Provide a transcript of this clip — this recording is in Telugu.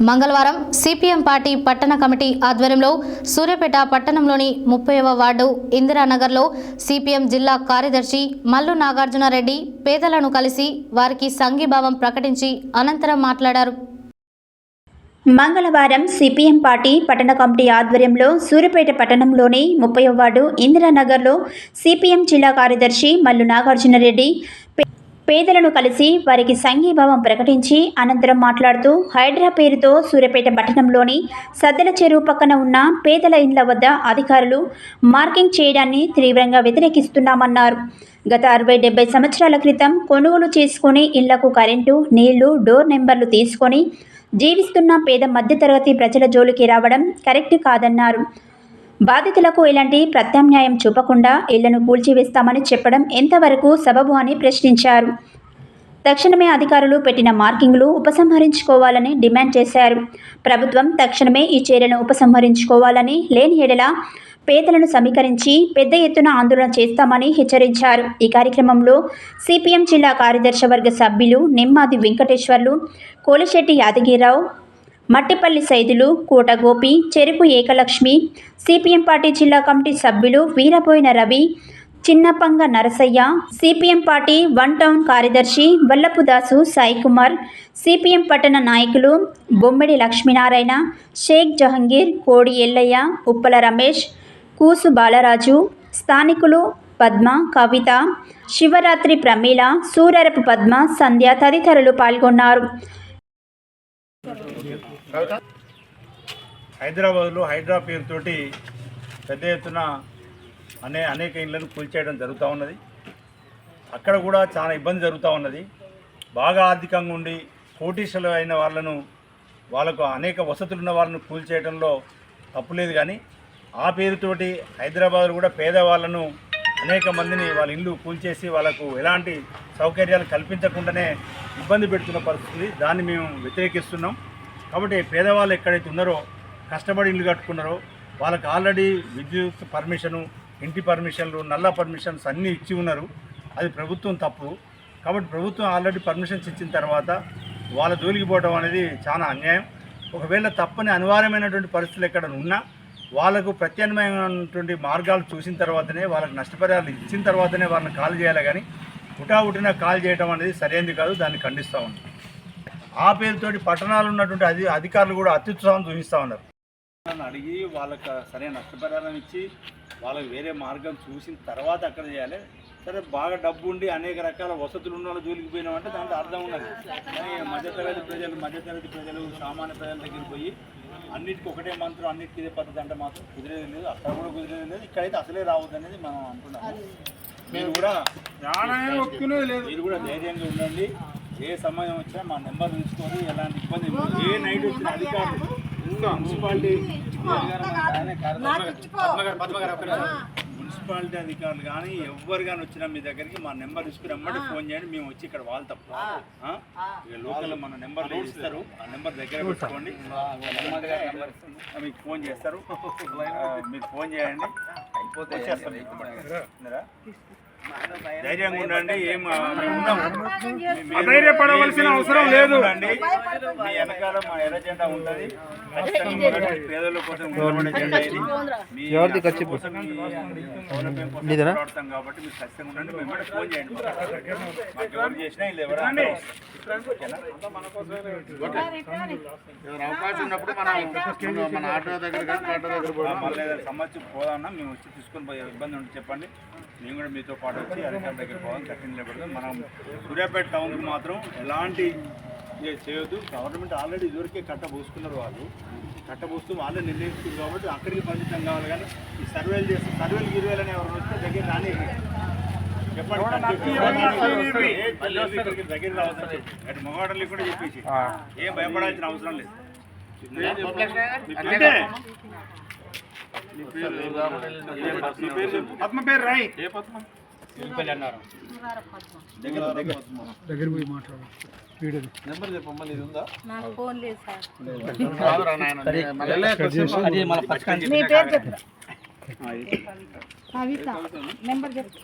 మంగళవారం సిపిఎం పార్టీ పట్టణ కమిటీ ఆధ్వర్యంలో సూర్యాపేట పట్టణంలోని ముప్పైవ వార్డు ఇందిరానగర్లో సిపిఎం జిల్లా కార్యదర్శి మల్లు నాగార్జునరెడ్డి పేదలను కలిసి వారికి సంఘీభావం ప్రకటించి అనంతరం మాట్లాడారు. మంగళవారం సిపిఎం పార్టీ పట్టణ కమిటీ ఆధ్వర్యంలో సూర్యపేట పట్టణంలోని ముప్పై వార్డు ఇందిరానగర్లో సిపిఎం జిల్లా కార్యదర్శి మల్లు నాగార్జునరెడ్డి పేదలను కలిసి వారికి సంఘీభావం ప్రకటించి అనంతరం మాట్లాడుతూ హైడ్రా పేరుతో సూర్యాపేట పట్టణంలోని సద్దల చెరువు పక్కన ఉన్న పేదల ఇండ్ల వద్ద అధికారులు మార్కింగ్ చేయడాన్ని తీవ్రంగా వ్యతిరేకిస్తున్నామన్నారు. గత అరవై డెబ్బై సంవత్సరాల క్రితం కొనుగోలు చేసుకుని ఇళ్ళకు కరెంటు నీళ్ళు డోర్ నెంబర్లు తీసుకొని జీవిస్తున్న పేద మధ్యతరగతి ప్రజల జోలికి రావడం కరెక్ట్ కాదన్నారు. బాధితులకు ఎలాంటి ప్రత్యామ్నాయం చూపకుండా ఇళ్ళను కూల్చివేస్తామని చెప్పడం ఎంతవరకు సబబు అని ప్రశ్నించారు. తక్షణమే అధికారులు పెట్టిన మార్కింగ్లు ఉపసంహరించుకోవాలని డిమాండ్ చేశారు. ప్రభుత్వం తక్షణమే ఈ చర్యలను ఉపసంహరించుకోవాలని లేని ఎడల పేదలను సమీకరించి పెద్ద ఎత్తున ఆందోళన చేస్తామని హెచ్చరించారు. ఈ కార్యక్రమంలో సిపిఎం జిల్లా కార్యదర్శి వర్గ సభ్యులు నిమ్మాది వెంకటేశ్వర్లు కోలిశెట్టి యాదగిరిరావు మట్టిపల్లి సైదులు కూటగోపి చెరుకు ఏకలక్ష్మి సిపిఎం పార్టీ జిల్లా కమిటీ సభ్యులు Veeraboina Ravi Chinnapanga Narasayya CPM party one town కార్యదర్శి వల్లపుదాసు సాయికుమార్ సిపిఎం పట్టణ నాయకులు బొమ్మిడి లక్ష్మీనారాయణ షేక్ జహంగీర్ కోడి ఎల్లయ్య ఉప్పల రమేష్ కూసు బాలరాజు స్థానికులు పద్మ కవిత శివరాత్రి ప్రమీల సూరరపు పద్మ సంధ్య తదితరులు పాల్గొన్నారు. హైదరాబాద్లో హైడ్రా పేరుతో పెద్ద ఎత్తున అనే అనేక ఇళ్ళను కూల్చేయడం జరుగుతూ ఉన్నది. అక్కడ కూడా చాలా ఇబ్బంది జరుగుతూ ఉన్నది. బాగా ఆర్థికంగా ఉండి కోటీశ్వరులు అయిన వాళ్ళను వాళ్ళకు అనేక వసతులు ఉన్న వాళ్ళను కూల్చేయడంలో తప్పులేదు కానీ ఆ పేరుతోటి హైదరాబాద్లో కూడా పేదవాళ్ళను అనేక మందిని వాళ్ళ ఇల్లు కూల్చేసి వాళ్ళకు ఎలాంటి సౌకర్యాలు కల్పించకుండానే ఇబ్బంది పెడుతున్న పరిస్థితి. దాన్ని మేము వ్యతిరేకిస్తున్నాం. కాబట్టి పేదవాళ్ళు ఎక్కడైతే ఉన్నారో కష్టపడి ఇల్లు కట్టుకున్నారో వాళ్ళకి ఆల్రెడీ విద్యుత్ పర్మిషను ఇంటి పర్మిషన్లు నల్ల పర్మిషన్స్ అన్నీ ఇచ్చి ఉన్నారు. అది ప్రభుత్వం తప్పు. కాబట్టి ప్రభుత్వం ఆల్రెడీ పర్మిషన్స్ ఇచ్చిన తర్వాత వాళ్ళ జోలికి పోవడం అనేది చాలా అన్యాయం. ఒకవేళ తప్పని అనివార్యమైనటువంటి పరిస్థితులు ఎక్కడ ఉన్నా వాళ్ళకు ప్రత్యామ్నాయమైనటువంటి మార్గాలు చూసిన తర్వాతనే వాళ్ళకి నష్టపరిహారాలు ఇచ్చిన తర్వాతనే వాళ్ళని కాల్ చేయాలి. కానీ హుటాహుటిన కాల్ చేయడం అనేది సరైనది కాదు. దాన్ని ఖండిస్తూ ఉంటాం ఆ పేరుతోటి పట్టణాలు ఉన్నటువంటి అధి అధికారులు కూడా అత్యుత్సాహం చూపిస్తూ ఉన్నారు. అడిగి వాళ్ళకి సరైన నష్టపరిహారం ఇచ్చి వాళ్ళకి వేరే మార్గం చూసిన తర్వాత అక్కడ చేయాలి. సరే బాగా డబ్బు ఉండి అనేక రకాల వసతులు ఉన్న వాళ్ళ జోలికి పోయినామంటే దాంట్లో అర్థం ఉన్నది కానీ మధ్యతరగతి ప్రజలు మధ్యతరగతి ప్రజలు సామాన్య ప్రజల దగ్గరికి పోయి అన్నిటికీ ఒకటే మంత్రం అన్నిటికీ ఇదే పద్ధతి అంటే మాత్రం కుదిరేది లేదు అక్కడ కూడా కుదిరేది లేదు ఇక్కడైతే అసలే రావద్దు అనేది మనం అంటున్నాము మీరు కూడా మీరు కూడా ధైర్యంగా ఉండండి. ఏ సమయం వచ్చినా మా నెంబర్ తీసుకొని ఎలాంటి ఇబ్బంది లేదు. ఏ నైట్ వచ్చిన అధికారులు మున్సిపాలిటీ మున్సిపాలిటీ అధికారులు కానీ ఎవ్వరు కానీ వచ్చినా మీ దగ్గరికి మా నెంబర్ తీసుకుని రమ్మంటే ఫోన్ చేయండి మేము వచ్చి ఇక్కడ? ఇక లోకల్ మన నెంబర్ ఇస్తారు ఆ నెంబర్ దగ్గర పెట్టుకోండి. మీకు ఫోన్ చేస్తారు మీరు ఫోన్ చేయండి. విన్నారా? ధైర్యంగా ఉండండి ఏం అధైర్యపడవలసిన అవసరం లేదు. ఉండండి. మీ వెనకాల మా ఎర్ర జెండా ఉంటుంది. పేదల కోసం కోసం పోరాడతాం కాబట్టి మీరు ఖచ్చితంగా ఉండండి. మేము కూడా ఫోన్ చేయండి మాకు. ఎవరు చేసినా వీళ్ళు ఎవరు అవకాశం ఉన్నప్పుడు మనం మన ఆటో దగ్గర ఆటో మళ్ళీ ఏదైనా సమస్య పోదామన్నా మేము వచ్చి తీసుకొని పోయే ఇబ్బంది ఉంటే చెప్పండి. మేము కూడా మీతో పాటు వచ్చి అధికారుల దగ్గర పోదాం కఠిన నిలబడదాం. మనం సూర్యాపేట టౌన్కి మాత్రం ఎలాంటి చేయొద్దు. గవర్నమెంట్ ఆల్రెడీ ఇదివరకే కట్ట పోసుకున్నారు వాళ్ళు. కట్ట పోస్తూ వాళ్ళే నిర్ణయిస్తుంది కాబట్టి అక్కడికి పరిమితం కావాలి కానీ ఈ సర్వేలు చేస్తే సర్వేలు గిరివేలు అనే ఎవరు వస్తే దగ్గర రాని చెప్పండి దగ్గర రావద్దని చెప్పి. అటు మగవాడలు కూడా చెప్పేసి ఏం భయపడాల్సిన అవసరం లేదు. పద్మ పేరు రాయి ఏ పద్మ అన్నారు దగ్గర దగ్గర దగ్గర పోయి మాట్లాడు వీడియో నెంబర్ చెప్పమ్మా నీది ఉందా నాకు ఫోన్ లేదు సార్ అది మీ పేరు చెప్పు కవిత నెంబర్ చెప్పు